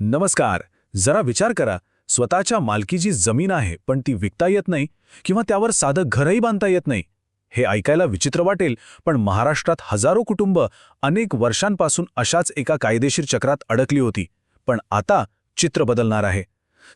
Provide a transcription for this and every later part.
नमस्कार. जरा विचार करा. स्वतःच्या मालकीची जमीन आहे पण ती विकता येत नाही किंवा त्यावर साधं घरही बांधता येत नाही. हे ऐकायला विचित्र वाटेल पण महाराष्ट्रात हजारो कुटुंब अनेक वर्षांपासून अशाच एका कायदेशीर चक्रात अडकली होती. पण आता चित्र बदलणार आहे.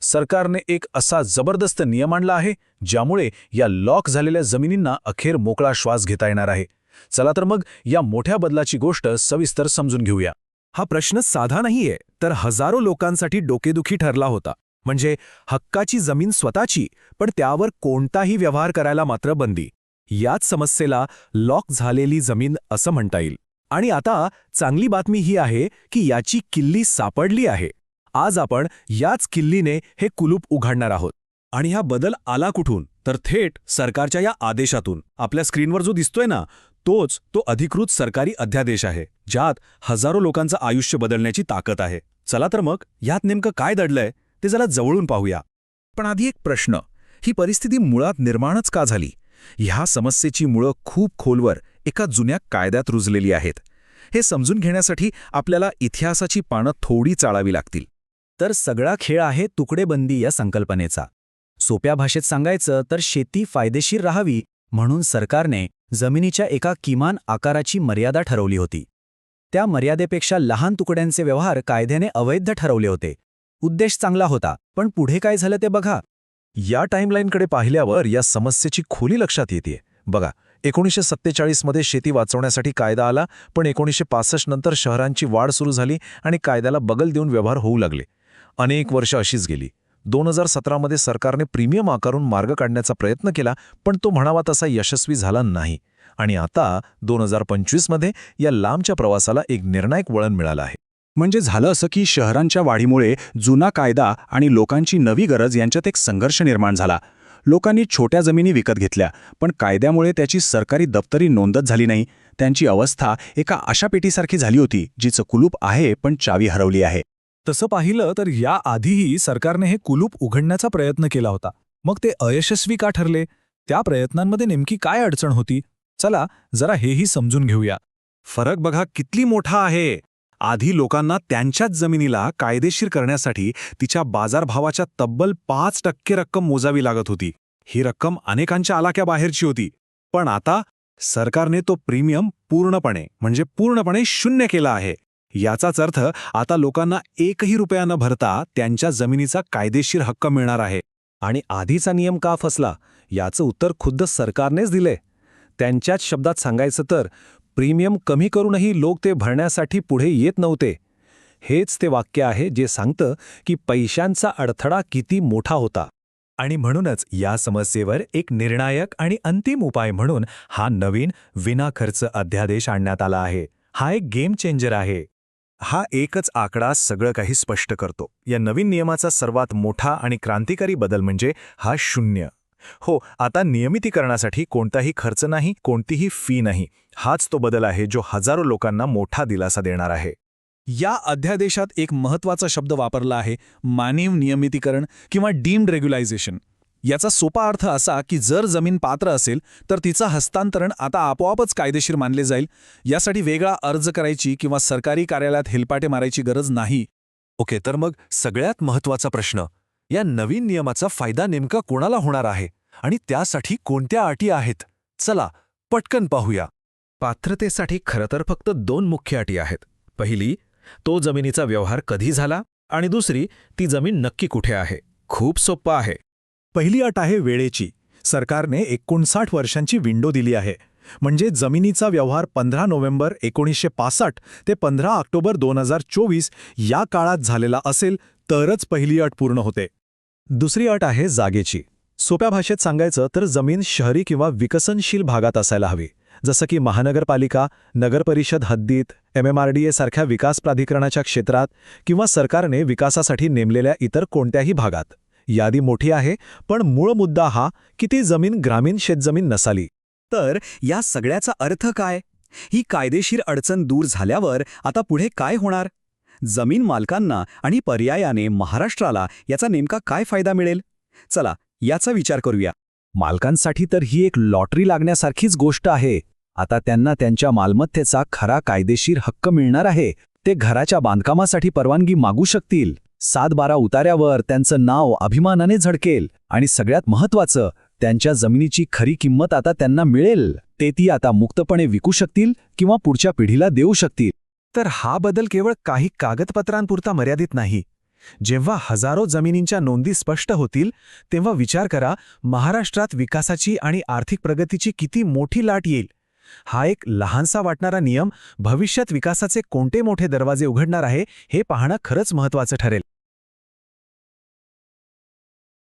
सरकारने एक असा जबरदस्त नियम आणला आहे ज्यामुळे या लॉक झालेल्या जमिनींना अखेर मोकळा श्वास घेता येणार आहे. चला तर मग या मोठ्या बदलाची गोष्ट सविस्तर समजून घेऊया. हा प्रश्न साधा नाहीये तर हजारो लोकांसाठी डोकेदुखी ठरला होता. म्हणजे हक्काची जमीन स्वतःची पण त्यावर कोणताही व्यवहार करायला मात्र बंदी. याच समस्येला लॉक झालेली जमीन असं म्हणता येईल. आणि आता चांगली बातमी ही आहे की याची किल्ली सापडली आहे. आज आपण याच किल्लीने हे कुलूप उघडणार आहोत. आणि हा बदल आला कुठून? तर थेट सरकारच्या या आदेशातून. आपल्या स्क्रीनवर जो दिसतोय ना तोच तो अधिकृत सरकारी अध्यादेश आहे ज्यात हजारो लोकांचं आयुष्य बदलण्याची ताकद आहे. चला तर मग यात नेमकं काय दडलंय ते जरा जवळून पाहूया. पण आधी एक प्रश्न. ही परिस्थिती मुळात निर्माणच का झाली? ह्या समस्येची मुळं खूप खोलवर एका जुन्या कायद्यात रुजलेली आहेत. हे समजून घेण्यासाठी आपल्याला इतिहासाची पानं थोडी चाळावी लागतील. तर सगळा खेळ आहे तुकडेबंदी या संकल्पनेचा. सोप्या भाषेत सांगायचं तर शेती फायदेशीर राहावी म्हणून सरकारने जमिनीच्या एका किमान आकाराची मर्यादा ठरवली होती. त्या मर्यादेपेक्षा लहान तुकड्यांचे व्यवहार कायद्याने अवैध ठरवले होते. उद्देश चांगला होता पण पुढे काय झालं ते बघा. या टाईमलाईनकडे पाहिल्यावर या समस्येची खोली लक्षात येते बघा एकोणीसशे सत्तेचाळीसमध्ये शेती वाचवण्यासाठी कायदा आला पण एकोणीसशे पासष्ट नंतर शहरांची वाढ सुरू झाली आणि कायद्याला बगल देऊन व्यवहार होऊ लागले. अनेक वर्ष अशीच गेली. दोन हजार सतरामध्ये सरकारने प्रीमियम आकारून मार्ग काढण्याचा प्रयत्न केला पण तो म्हणावा तसा यशस्वी झाला नाही. आणि आता दोन हजार पंचवीसमध्ये या लांबच्या प्रवासाला एक निर्णायक वळण मिळालं आहे. म्हणजे झालं असं की शहरांच्या वाढीमुळे जुना कायदा आणि लोकांची नवी गरज यांच्यात एक संघर्ष निर्माण झाला. लोकांनी छोट्या जमिनी विकत घेतल्या पण कायद्यामुळे त्याची सरकारी दप्तरी नोंदच झाली नाही. त्यांची अवस्था एका अशा पेटीसारखी झाली होती जिचं कुलूप आहे पण चावी हरवली आहे. तसं पाहिलं तर याआधीही सरकारने हे कुलूप उघडण्याचा प्रयत्न केला होता. मग ते अयशस्वी का ठरले? त्या प्रयत्नांमध्ये नेमकी काय अडचण होती? चला जरा हेही समजून घेऊया. फरक बघा किती मोठा आहे. आधी लोकांना त्यांच्याच जमिनीला कायदेशीर करण्यासाठी तिच्या बाजारभावाच्या तब्बल पाच टक्के रक्कम मोजावी लागत होती. ही रक्कम अनेकांच्या आलाक्याबाहेरची होती. पण आता सरकारने तो प्रीमियम पूर्णपणे म्हणजे पूर्णपणे शून्य केला आहे. याचाच अर्थ आता लोकांना एकही रुपया न भरता त्यांच्या जमिनीचा कायदेशीर हक्क मिळणार आहे. आणि आधीचा नियम का फसला याचं उत्तर खुद्द सरकारनेच दिले त्यांच्याच शब्दात सांगायचं तर प्रीमियम कमी करूनही लोक ते भरण्यासाठी पुढे येत नव्हते. हेच ते वाक्य आहे जे सांगतं की पैशांचा अडथळा किती मोठा होता. आणि म्हणूनच या समस्येवर एक निर्णायक आणि अंतिम उपाय म्हणून हा नवीन विनाखर्च अध्यादेश आणण्यात आला आहे. हा एक गेम चेंजर आहे. हा एकच आकडा सगळं काही स्पष्ट करतो. या नवीन नियमाचा सर्वात मोठा आणि क्रांतिकारी बदल म्हणजे हा शून्य. हो आता नियमितीकरणासाठी कोणताही खर्च नाही कोणतीही फी नाही. हाच तो बदल आहे जो हजारो लोकांना मोठा दिलासा देणार आहे. या अध्यादेशात एक महत्त्वाचा शब्द वापरला आहे मानव नियमितीकरण किंवा डीम्ड रेग्युलायझेशन याचा सोपा अर्थ असा की जर जमीन पात्र असेल तर तिचं हस्तांतरण आता आपोआपच कायदेशीर मानले जाईल. यासाठी वेगळा अर्ज करायची किंवा सरकारी कार्यालयात हेलपाटे मारायची गरज नाही. ओके तर मग सगळ्यात महत्त्वाचा प्रश्न. या नवीन नियमाचा फायदा नेमका कोणाला होणार आहे? आणि त्यासाठी कोणत्या अटी आहेत? चला पटकन पाहूया. पात्रतेसाठी खरं तर फक्त दोन मुख्य अटी आहेत. पहिली तो जमिनीचा व्यवहार कधी झाला? आणि दुसरी ती जमीन नक्की कुठे आहे? खूप सोप्पं आहे. पहिली अट आहे वेळेची. सरकारने एकोणसाठ वर्षांची विंडो दिली आहे. म्हणजे जमिनीचा व्यवहार पंधरा नोव्हेंबर एकोणीसशे पासष्ट ते पंधरा ऑक्टोबर दोन हजार चोवीस या काळात झालेला असेल तरच पहिली अट पूर्ण होते. दुसरी अट आहे जागेची. सोप्या भाषेत सांगायचं तर जमीन शहरी किंवा विकसनशील भागात असायला हवी. जसं की महानगरपालिका नगरपरिषद हद्दीत एमएमआरडीए सारख्या विकास प्राधिकरणाच्या क्षेत्रात किंवा सरकारने विकासासाठी नेमलेल्या इतर कोणत्याही भागात. यादी मोठी आहे पण मूळ मुद्दा हा की ती जमीन ग्रामीण शेतजमीन नसाली. तर या सगळ्याचा अर्थ काय? ही कायदेशीर अडचण दूर झाल्यावर आता पुढे काय होणार? जमीन मालकांना आणि पर्यायाने महाराष्ट्राला याचा नेमका काय फायदा मिळेल? चला याचा विचार करूया. मालकांसाठी तर ही एक लॉटरी लागण्यासारखीच गोष्ट आहे. आता त्यांना त्यांच्या मालमत्तेचा खरा कायदेशीर हक्क मिळणार आहे. ते घराच्या बांधकामासाठी परवानगी मागू शकतील. सात बारा उतार्यावर त्यांचं नाव अभिमानाने झडकेल आणि सगळ्यात महत्वाचं त्यांच्या जमिनीची खरी किंमत आता त्यांना मिळेल. ते ती आता मुक्तपणे विकू शकतील किंवा पुढच्या पिढीला देऊ शकतील. तर हा बदल केवळ काही कागदपत्रांपुरता मर्यादित नाही. जेव्हा हजारो जमिनींच्या नोंदी स्पष्ट होतील तेव्हा विचार करा महाराष्ट्रात विकासाची आणि आर्थिक प्रगतीची किती मोठी लाट येईल. हा एक लहानसा वाटणारा नियम भविष्यात विकासाचे कोणते मोठे दरवाजे उघडणार आहे हे पाहणं खरंच महत्वाचं ठरेल.